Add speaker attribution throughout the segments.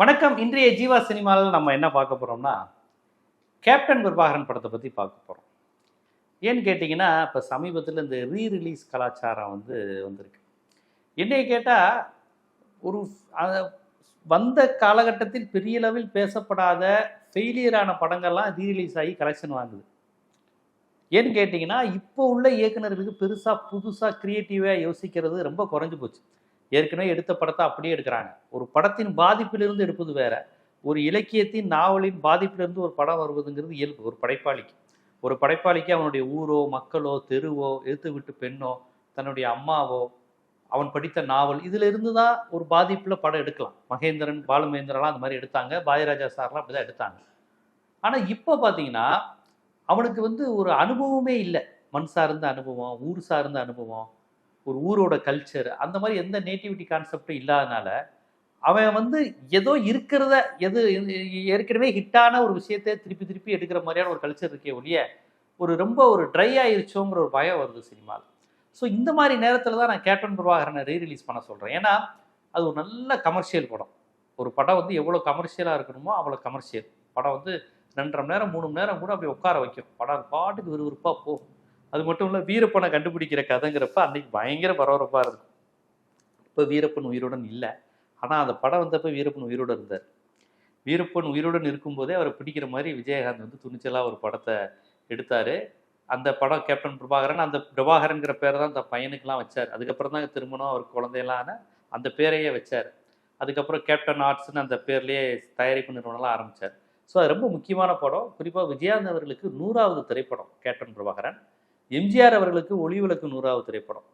Speaker 1: வணக்கம். இன்றைய ஜீவா சினிமாவில் நம்ம என்ன பார்க்க போகிறோம்னா கேப்டன் பிரபாகரன் படத்தை பற்றி பார்க்க போகிறோம் ஏன்னு கேட்டிங்கன்னா இப்போ சமீபத்தில் இந்த ரீ ரிலீஸ் கலாச்சாரம் வந்து வந்திருக்கு. என்னைய கேட்டால் ஒரு வந்த காலகட்டத்தில் பெரிய அளவில் பேசப்படாத ஃபெயிலியரான படங்கள்லாம் ரீ ரிலீஸ் ஆகி கலெக்ஷன் வாங்குது. ஏன்னு கேட்டிங்கன்னா இப்போ உள்ள இயக்குனர்களுக்கு பெருசாக புதுசாக க்ரியேட்டிவாக யோசிக்கிறது ரொம்ப குறைஞ்சி போச்சு. ஏற்கனவே எடுத்த படத்தை அப்படியே எடுக்கிறாங்க. ஒரு படத்தின் பாதிப்பிலிருந்து எடுப்பது வேற. ஒரு இலக்கியத்தின் நாவலின் பாதிப்பிலிருந்து ஒரு படம் வருவதுங்கிறது இயல்பு ஒரு படைப்பாளிக்கு. ஒரு படைப்பாளிக்கு அவனுடைய ஊரோ மக்களோ தெருவோ எடுத்து விட்டு பெண்ணோ தன்னுடைய அம்மாவோ அவன் படித்த நாவல் இதுல இருந்து தான் ஒரு பாதிப்புல படம் எடுக்கலாம். மகேந்திரன் பாலுமகேந்திரன்லாம் அந்த மாதிரி எடுத்தாங்க. பாயராஜா சார்லாம் அப்படிதான் எடுத்தாங்க. ஆனா இப்போ பாத்தீங்கன்னா அவனுக்கு வந்து ஒரு அனுபவமே இல்லை. மண் சார்ந்த அனுபவம் ஊர் சார்ந்த அனுபவம் ஒரு ஊரோட கல்ச்சர் அந்த மாதிரி எந்த நேட்டிவிட்டி கான்செப்டும் இல்லாதனால அவன் வந்து ஏதோ இருக்கிறத எது ஏற்கனவே ஹிட்டான ஒரு விஷயத்தை திருப்பி திருப்பி எடுக்கிற மாதிரியான ஒரு கல்ச்சர் இருக்கே ஒழிய ஒரு ரொம்ப ஒரு ட்ரை ஆயிருச்சோங்கிற ஒரு பயம் வருது சினிமாவில் ஸோ இந்த மாதிரி நேரத்தில் தான் நான் கேப்டன் பிரபாகரனை ரீ ரிலீஸ் பண்ண சொல்கிறேன் ஏன்னா அது ஒரு நல்ல கமர்ஷியல் படம். ஒரு படம் வந்து எவ்வளோ கமர்ஷியலாக இருக்கணுமோ அவ்வளோ கமர்ஷியல் படம் வந்து ரெண்டரை மணி நேரம் மூணு மணி நேரம் கூட அப்படி உட்கார வைக்கும். படம் பாட்டுக்கு விறுவிறுப்பாக போகும். அது மட்டும் இல்லை வீரப்பனை கண்டுபிடிக்கிற கதைங்கிறப்ப அன்னைக்கு பயங்கர பரபரப்பாக இருக்கும். இப்போ வீரப்பன் உயிருடன் இல்லை. ஆனால் அந்த படம் வந்தப்போ வீரப்பன் உயிரோடு இருந்தார். வீரப்பன் உயிருடன் இருக்கும்போதே அவரை பிடிக்கிற மாதிரி விஜயகாந்த் வந்து துணிச்சலாக ஒரு படத்தை எடுத்தார். அந்த படம் கேப்டன் பிரபாகரன் அந்த பிரபாகரன்கிற பேரை தான் அந்த பையனுக்கெல்லாம் வச்சார். அதுக்கப்புறம் தான் திருமணம் அவர் குழந்தையெல்லாம் அந்த பேரையே வச்சார். அதுக்கப்புறம் கேப்டன் ஆர்ட்ஸ்னு அந்த பேர்லேயே தயாரிப்பு நிறுவனம்லாம் ஆரம்பித்தார் ஸோ அது ரொம்ப முக்கியமான படம். குறிப்பாக விஜயாந்த் அவர்களுக்கு நூறாவது திரைப்படம் கேப்டன் பிரபாகரன். எம்ஜிஆர் அவர்களுக்கு ஒளிவிளக்கு நூறாவது திரைப்படம்.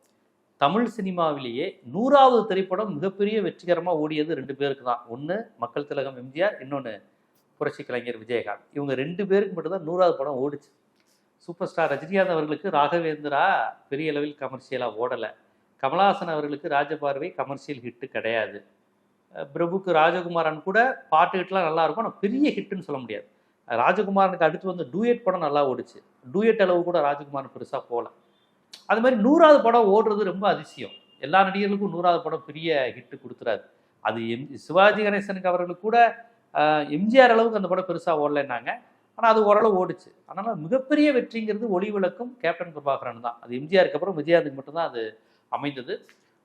Speaker 1: தமிழ் சினிமாவிலேயே நூறாவது திரைப்படம் மிகப்பெரிய வெற்றிகரமாக ஓடியது ரெண்டு பேருக்கு தான். ஒன்று மக்கள் திலகம் எம்ஜிஆர் இன்னொன்று புரட்சி கலைஞர் விஜயகாந்த். இவங்க ரெண்டு பேருக்கு மட்டும்தான் நூறாவது படம் ஓடிச்சு. சூப்பர் ஸ்டார் ரஜினிகாந்த் அவர்களுக்கு ராகவேந்திரா பெரிய அளவில் கமர்ஷியலாக ஓடலை. கமலஹாசன் அவர்களுக்கு ராஜபார்வை கமர்ஷியல் ஹிட்டு கிடையாது. பிரபுக்கு ராஜகுமாரன் கூட பாட்டு ஹிட்லாம் நல்லாயிருக்கும் ஆனால் பெரிய ஹிட்டுன்னு சொல்ல முடியாது. ராஜகுமாரனுக்கு அடுத்து வந்து டூயட் படம் நல்லா ஓடிச்சு. டூயட் அளவு கூட ராஜகுமாரன் பெருசாக போகல. அது மாதிரி நூறாவது படம் ஓடுறது ரொம்ப அதிசயம். எல்லா நடிகர்களுக்கும் நூறாவது படம் பெரிய ஹிட்டு கொடுத்துறாரு. அது எம் சிவாஜி கணேசனுக்கு அவர்களுக்கு கூட எம்ஜிஆர் அளவுக்கு அந்த படம் பெருசாக ஓடலைன்னாங்க. ஆனால் அது ஓரளவு ஓடுச்சு. அதனால் மிகப்பெரிய வெற்றிங்கிறது ஒளி விளக்கும் கேப்டன் பிரபாகரன் தான். அது எம்ஜிஆருக்கு அப்புறம் விஜயாந்துக்கு மட்டும்தான் அது அமைந்தது.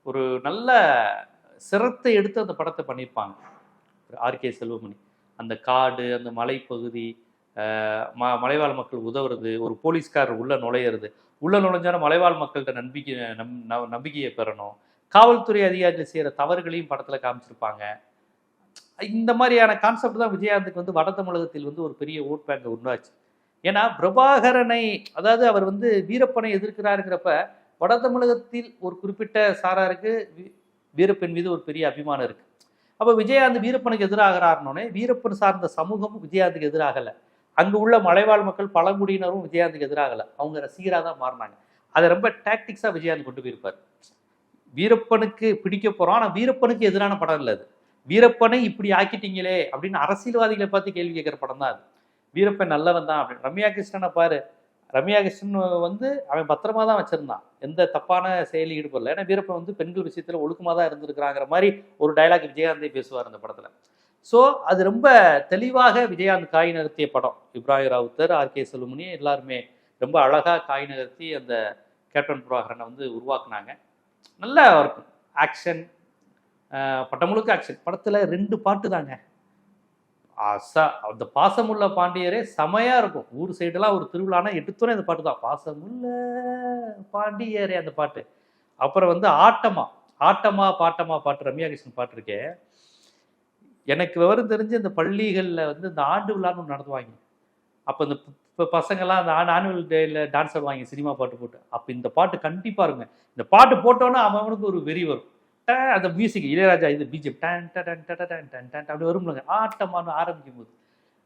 Speaker 1: ஒரு நல்ல சிரத்தை எடுத்து அந்த படத்தை பண்ணியிருப்பாங்க. ஆர்கே செல்வமணி. அந்த காடு அந்த மலைப்பகுதி ம மலைவாழ் மக்கள் உதவுறது ஒரு போலீஸ்காரர் உள்ள நுழையிறது. உள்ள நுழைஞ்சாலும் மலைவாழ் மக்கள்கிட்ட நம்பிக்கை நம் நம்பிக்கையை பெறணும். காவல்துறை அதிகாரிகள் செய்கிற தவறுகளையும் படத்தில் காமிச்சிருப்பாங்க. இந்த மாதிரியான கான்செப்ட் தான் விஜயகாந்துக்கு வந்து வட தமிழகத்தில் வந்து ஒரு பெரிய ஓட் பேங்கை உண்டாச்சு. ஏன்னா பிரபாகரனை அதாவது அவர் வந்து வீரப்பனை எதிர்க்கிறாருங்கிறப்ப வட தமிழகத்தில் ஒரு குறிப்பிட்ட சாராருக்கு வீ- வீரப்பன் மீது ஒரு பெரிய அபிமானம் இருக்குது அப்போ விஜயகாந்த் வீரப்பனுக்கு எதிராகிறாருனோடனே வீரப்பன் சார்ந்த சமூகமும் விஜயகாந்துக்கு எதிராகலை. அங்கே உள்ள மலைவாழ் மக்கள் பழங்குடியினரும் விஜயகாந்துக்கு எதிராகலை. அவங்க ரசிகராக தான் மாறினாங்க. அதை ரொம்ப டாக்டிக்ஸாக விஜயகாந்த் கொண்டு போயிருப்பார். வீரப்பனுக்கு பிடிக்க போகிறோம் ஆனால் வீரப்பனுக்கு எதிரான படம் இல்லை அது. வீரப்பனை இப்படி ஆக்கிட்டீங்களே அப்படின்னு அரசியல்வாதிகளை பார்த்து கேள்வி கேட்குற படம் தான் அது. வீரப்பன் நல்லவன் தான் அப்படின்னு. ரம்யா கிருஷ்ணனை பாரு. ரம்யா கிருஷ்ணன் வந்து அவன் பத்திரமா தான் வச்சிருந்தான். எந்த தப்பான செயலில் ஈடுபடல. ஏன்னா வீரப்பன் வந்து பெண்கள் விஷயத்தில் ஒழுக்கமாக தான் இருந்திருக்கிறாங்கிற மாதிரி ஒரு டைலாக் விஜயகாந்தே பேசுவார் அந்த படத்தில். ஸோ அது ரொம்ப தெளிவாக விஜயகாந்த் காய் நகர்த்திய படம். இப்ராஹிம் ராவுத்தர் ஆர். கே. செல்லுமணி எல்லாருமே ரொம்ப அழகாக காய் நகர்த்தி அந்த கேப்டன் புராகரனை வந்து உருவாக்குனாங்க. நல்லா இருக்கும் ஆக்ஷன் பட்டம் முழுக்க ஆக்ஷன் படத்தில் ரெண்டு பாட்டு தாங்க. அசா அந்த பாசமுள்ள பாண்டியரே செமையா இருக்கும். ஊர் சைடெல்லாம் ஒரு திருவிழானா எடுத்தோன்னே அந்த பாட்டு தான் பாசமுள்ள பாண்டியரே அந்த பாட்டு. அப்புறம் வந்து ஆட்டமா ஆட்டமா பாட்டமா பாட்டு ரம்யா கிருஷ்ணன் பாட்டு இருக்கே எனக்கு விவரம் தெரிஞ்சு இந்த பள்ளிகளில் வந்து இந்த ஆண்டு விழான்னு ஒன்று நடத்துவாங்க. அப்போ இந்த இப்போ பசங்கள்லாம் அந்த ஆன் ஆனுவல் டேயில் டான்ஸ் ஆடுவாங்க சினிமா பாட்டு போட்டு. அப்போ இந்த பாட்டு கண்டிப்பாக இருங்க இந்த பாட்டு போட்டோன்னா அவன் அவனுக்கு ஒரு வெறி வரும். அந்த மியூசிக் இளையராஜா இது பிஜிஎம் டன் டன் டன் டன் டன் டன் அப்படி வரும்லங்க ஆட்டமானு ஆரம்பிக்கும் போது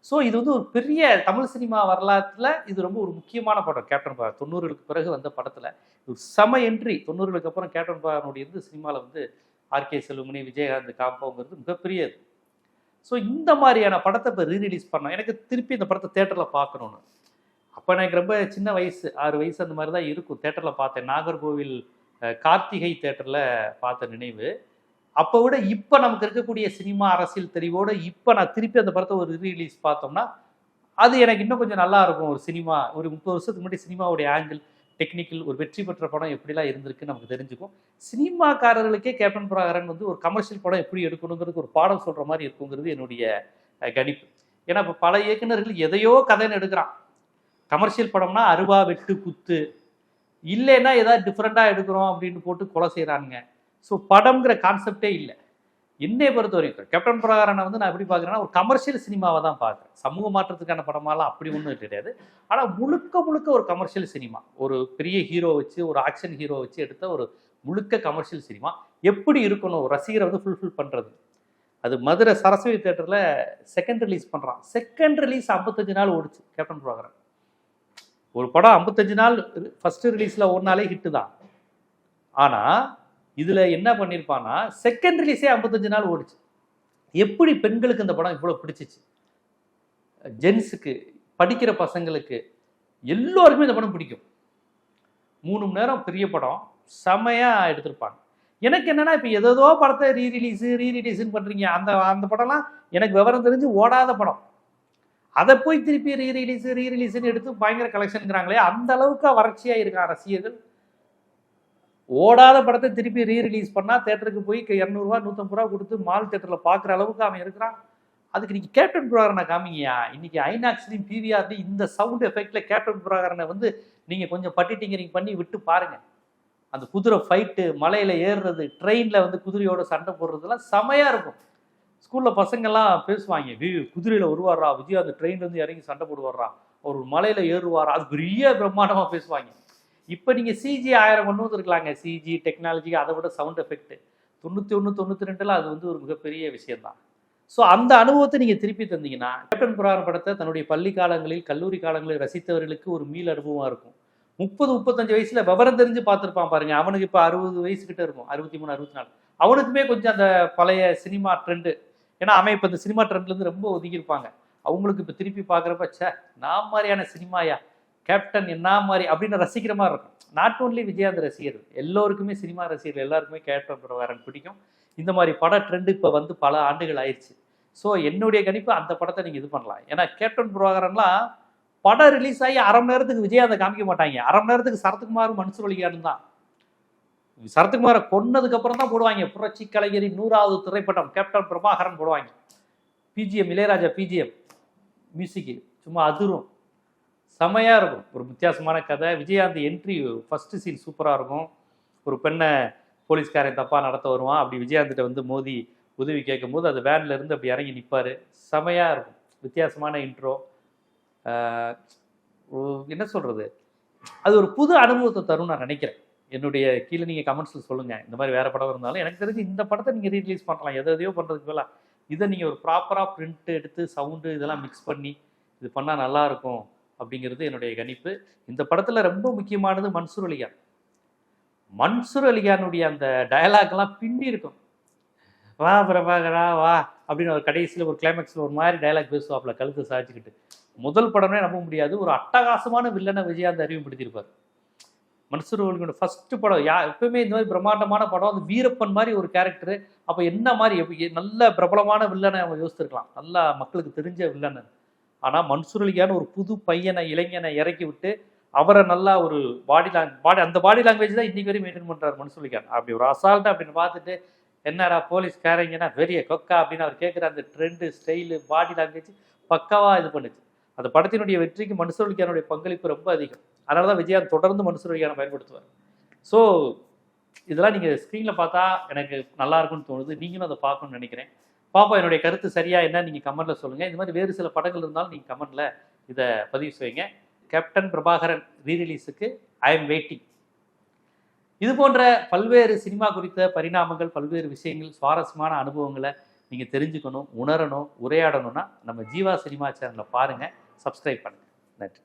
Speaker 1: ஸோ இது வந்து ஒரு பெரிய தமிழ் சினிமா வரலாற்றில் இது ரொம்ப ஒரு முக்கியமான படம். கேப்டன் பாரத் தொண்ணூறுகளுக்கு பிறகு வந்த படத்தில். ஒரு செம என்ட்ரி தொண்ணூறுகளுக்கு அப்புறம் கேப்டன் பாரனுடைய வந்து சினிமாவில் வந்து ஆர்கே செல்வமணி விஜயகாந்த் காம்போங்கிறது மிகப்பெரியது. ஸோ இந்த மாதிரியான படத்தை இப்போ ரீரிலீஸ் பண்ணோம். எனக்கு திருப்பி இந்த படத்தை தேட்டரில் பார்க்கணுன்னு அப்போ எனக்கு ரொம்ப சின்ன வயசு ஆறு வயசு அந்த மாதிரி தான் இருக்கும் தேட்டரில் பார்த்தேன். நாகர்கோவில் கார்த்திகை தேட்டரில் பார்த்த நினைவு. அப்போ விட இப்போ நமக்கு இருக்கக்கூடிய சினிமா அரசியல் தெளிவோடு இப்போ நான் திருப்பி அந்த படத்தை ஒரு ரீலீஸ் பார்த்தோம்னா அது எனக்கு இன்னும் கொஞ்சம் நல்லா இருக்கும். ஒரு சினிமா ஒரு முப்பது வருஷத்துக்கு முன்னாடி சினிமாவுடைய ஆங்கிள் டெக்னிக்கல் ஒரு வெற்றி பெற்ற படம் எப்படிலாம் இருந்திருக்குன்னு நமக்கு தெரிஞ்சுக்கும். சினிமாக்காரர்களுக்கே கேப்டன் பிரகாரன் வந்து ஒரு கமர்ஷியல் படம் எப்படி எடுக்கணுங்கிறதுக்கு ஒரு பாடம் சொல்கிற மாதிரி இருக்குங்கிறது என்னுடைய கணிப்பு. ஏன்னா இப்போ பல இயக்குனர்கள் எதையோ கதைன்னு எடுக்கிறான். கமர்ஷியல் படம்னா அருவா வெட்டு குத்து இல்லைன்னா ஏதாவது டிஃப்ரெண்ட்டாக எடுக்கிறோம் அப்படின்னு போட்டு கொலை செய்கிறானுங்க ஸோ படம்ங்கிற கான்செப்டே இல்லை. என்னை பொறுத்த வரைக்கும் கேப்டன் பிரகாரனை வந்து நான் எப்படி பார்க்குறேன்னா ஒரு கமர்ஷியல் சினிமாவை தான் பார்க்குறேன். சமூக மாற்றத்துக்கான படமாலாம் அப்படி ஒன்றும் கிடையாது. ஆனால் முழுக்க முழுக்க ஒரு கமர்ஷியல் சினிமா ஒரு பெரிய ஹீரோ வச்சு ஒரு ஆக்ஷன் ஹீரோ வச்சு எடுத்த ஒரு முழுக்க கமர்ஷியல் சினிமா எப்படி இருக்கணும்? ஒரு ரசிகரை வந்து ஃபுல்ஃபில் பண்ணுறது அது மதுரை சரஸ்வதி தேட்டரில் செகண்ட் ரிலீஸ் பண்ணுறான் செகண்ட் ரிலீஸ் ஐம்பத்தஞ்சு நாள் ஓடிச்சு கேப்டன் பிரகாரன் ஒரு படம் ஐம்பத்தஞ்சு நாள் ஃபஸ்ட்டு ரிலீஸில் ஒரு நாளே ஹிட்டு தான். ஆனால் இதில் என்ன பண்ணியிருப்பான்னா செகண்ட் ரிலீஸே ஐம்பத்தஞ்சு நாள் ஓடிச்சு. எப்படி பெண்களுக்கு இந்த படம் இவ்வளோ பிடிச்சிச்சு? ஜென்ஸுக்கு படிக்கிற பசங்களுக்கு எல்லோருக்குமே இந்த படம் பிடிக்கும். மூணு மணி நேரம் பெரிய படம் செமையாக எடுத்திருப்பாங்க. எனக்கு என்னன்னா இப்போ ஏதோ படத்தை ரீ ரிலீஸு ரீ ரிலீஸுன்னு பண்ணுறீங்க அந்த அந்த படம்லாம் எனக்கு விவரம் தெரிஞ்சு ஓடாத படம். அதை போய் திருப்பி ரீ ரிலீஸ் ரீ ரிலீஸ்னு எடுத்து பயங்கர கலெக்ஷனுங்கிறாங்களே அந்த அளவுக்கு வறட்சியாக இருக்கான் ரசிகர்கள். ஓடாத படத்தை திருப்பி ரீ ரிலீஸ் பண்ணால் தேட்டருக்கு போய் இரநூறுவா நூற்றம்பது ரூபா கொடுத்து மால் தேட்டரில் பார்க்குற அளவுக்கு அவன் இருக்கிறான். அதுக்கு நீங்கள் கேப்டன் புராகரனை காமிங்கயா இன்னைக்கு ஐநாக்ஸ்லையும் பிவிஆர்லையும் இந்த சவுண்ட் எஃபெக்டில் கேப்டன் புராகரனை வந்து நீங்கள் கொஞ்சம் பட்டிட்டிங்கரிங் பண்ணி விட்டு பாருங்கள் அந்த குதிரை ஃபைட்டு மலையில் ஏறுறது ட்ரெயினில் வந்து குதிரையோட சண்டை போடுறதுலாம் செமையாக இருக்கும். ஸ்கூலில் பசங்கள்லாம் பேசுவாங்க வி குதிரையில் வருவாரா விஜய் அந்த ட்ரெயின்லேருந்து இறங்கி சண்டை போடுவாரா ஒரு மலையில் ஏறுவாரா? அது பெரிய பிரம்மாண்டமாக பேசுவாங்க. இப்போ நீங்கள் சிஜி ஆயிரம் கொண்டு வந்துருக்கலாங்க. சிஜி டெக்னாலஜி அதை விட சவுண்ட் எஃபெக்ட் தொண்ணூற்றி ஒன்று தொண்ணூற்றி ரெண்டில் அது வந்து ஒரு மிகப்பெரிய விஷயம்தான். ஸோ அந்த அனுபவத்தை நீங்கள் திருப்பி தந்தீங்கன்னா கேப்டன் புராண படத்தை தன்னுடைய பள்ளி காலங்களில் கல்லூரி காலங்களில் ரசித்தவர்களுக்கு ஒரு மீள் அனுபவமாக இருக்கும். முப்பது முப்பத்தஞ்சு வயசில் விவரம் தெரிஞ்சு பார்த்துருப்பான் பாருங்க. அவனுக்கு இப்போ அறுபது வயசு இருக்கும். அறுபத்தி மூணு அறுபத்தி நாலு. அவனுக்குமே கொஞ்சம் அந்த பழைய சினிமா ட்ரெண்டு ஏன்னா அவன் இப்போ இந்த சினிமா ட்ரெண்ட்லேருந்து ரொம்ப ஒதுங்கியிருப்பாங்க. அவங்களுக்கு இப்போ திருப்பி பார்க்குறப்ப ச்சே நான் மாதிரியான சினிமாயா? கேப்டன் என்ன மாதிரி? அப்படின்னு ரசிக்கிற மாதிரி இருக்கும். நாட் ஓன்லி விஜயாந்த் ரசிகர் எல்லோருக்குமே சினிமா ரசிகர்கள் எல்லாருக்குமே கேப்டன் பிரகாரன் பிடிக்கும். இந்த மாதிரி பட ட்ரெண்டு இப்போ வந்து பல ஆண்டுகள் ஆயிடுச்சு ஸோ என்னுடைய கணிப்பு அந்த படத்தை நீங்கள் இது பண்ணலாம். ஏன்னா கேப்டன் பிரபாகரன்லாம் படம் ரிலீஸ் ஆகி அரை மணி நேரத்துக்கு விஜயாந்தை காமிக்க மாட்டாங்க. அரை மணி நேரத்துக்கு சரத்குமார் மனுஷர் வழிகாரன் தான். சரத்குமாரை கொன்னதுக்கு அப்புறம் தான் போடுவாங்க. புரட்சி கலைஞரின் நூறாவது திரைப்படம் கேப்டன் பிரபாகரன் போடுவாங்க. பிஜிஎம் இளையராஜா பிஜிஎம் மியூசிக்கு சும்மா அதிரும். செமையாக இருக்கும். ஒரு வித்தியாசமான கதை. விஜயாந்த் என்ட்ரி ஃபஸ்ட்டு சீன் சூப்பராக இருக்கும். ஒரு பெண்ணை போலீஸ்காரன் தப்பாக நடத்த வருவான். அப்படி விஜயாந்திட்ட வந்து மோதி உதவி கேட்கும்போது அது வேனில் இருந்து அப்படி இறங்கி நிற்பார் செமையாக இருக்கும். வித்தியாசமான இன்ட்ரோ என்ன சொல்கிறது அது ஒரு புது அனுபவத்தை தரும் நான் நினைக்கிறேன். என்னுடைய கீழே நீங்கள் கமெண்ட்ஸில் சொல்லுங்கள் இந்த மாதிரி வேறு படம் இருந்தாலும் எனக்கு தெரிஞ்சு இந்த படத்தை நீங்கள் ரீலீஸ் பண்ணலாம். எதை எதையோ பண்ணுறதுக்கு பதிலா இதை நீங்கள் ஒரு ப்ராப்பராக பிரிண்ட் எடுத்து சவுண்டு இதெல்லாம் மிக்ஸ் பண்ணி இது பண்ணால் நல்லாயிருக்கும் அப்படிங்கிறது என்னுடைய கணிப்பு. இந்த படத்தில் ரொம்ப முக்கியமானது மன்சூர் அலிகான். மன்சூர் அலிகானுடைய அந்த டயலாக்லாம் பின்னி இருக்கும். வா பிரபாகரா வா அப்படின்னு ஒரு கடைசியில் ஒரு கிளைமேக்ஸில் ஒரு மாதிரி டயலாக் பேசுவாப்பில் கழுத்து சாய்ச்சிக்கிட்டு. முதல் படமே நம்ப முடியாது. ஒரு அட்டகாசமான வில்லனை விஜயாந்த் அறிவுப்படுத்தியிருப்பார் மன்சூர் அலிகானோட ஃபர்ஸ்ட் படம் யா எப்பவுமே இந்த மாதிரி பிரம்மாண்டமான படம் அந்த வீரப்பன் மாதிரி ஒரு கேரக்டர் அப்போ என்ன மாதிரி நல்ல பிரபலமான வில்லனை அவங்க யோசிச்சிருக்கலாம் நல்லா மக்களுக்கு தெரிஞ்ச வில்லன் ஆனால் மன்சூர் அலிகான ஒரு புது பையனை இளைஞனை இறக்கி விட்டு அவரை நல்லா ஒரு பாடி லாங் பாடி அந்த பாடி லாங்குவேஜ் தான் இன்றைக்கி வரையும் மெயின்டைன் பண்ணுறாரு மன்சூர் அலிகான் அப்படி ஒரு அசால்ட்டாக அப்படின்னு பார்த்துட்டு என்னடா போலீஸ் கேரங்கன்னா பெரிய கொக்கா அப்படின்னு அவர் கேட்குற அந்த ட்ரெண்டு ஸ்டைலு பாடி லாங்குவேஜ் பக்காவாக இது பண்ணுச்சு. அந்த படத்தினுடைய வெற்றிக்கு மன்சூர் அலிகானுடைய பங்களிப்பு ரொம்ப அதிகம். அதனால தான் விஜயா தொடர்ந்து மனுஷர் அலிகானை பயன்படுத்துவார். ஸோ இதெல்லாம் நீங்கள் ஸ்க்ரீனில் பார்த்தா எனக்கு நல்லா இருக்கும்னு தோணுது. நீங்களும் அதை பார்க்கணும்னு நினைக்கிறேன். பாப்பா என்னுடைய கருத்து சரியா என்ன? நீங்கள் கமெண்ட்டில் சொல்லுங்கள் இந்த மாதிரி வேறு சில படங்கள் இருந்தாலும் நீங்கள் கமெண்ட்டில் இதை பதிவு செய்யுங்க. கேப்டன் பிரபாகரன் ரீரிலீஸுக்கு ஐ எம் வெயிட்டிங் இது போன்ற பல்வேறு சினிமா குறித்த பரிணாமங்கள் பல்வேறு விஷயங்கள் சுவாரஸ்யமான அனுபவங்களை நீங்கள் தெரிஞ்சுக்கணும் உணரணும் உரையாடணும்னா நம்ம ஜீவா சினிமா சேனலை பாருங்கள் சப்ஸ்கிரைப் பண்ணுங்கள் நன்றி.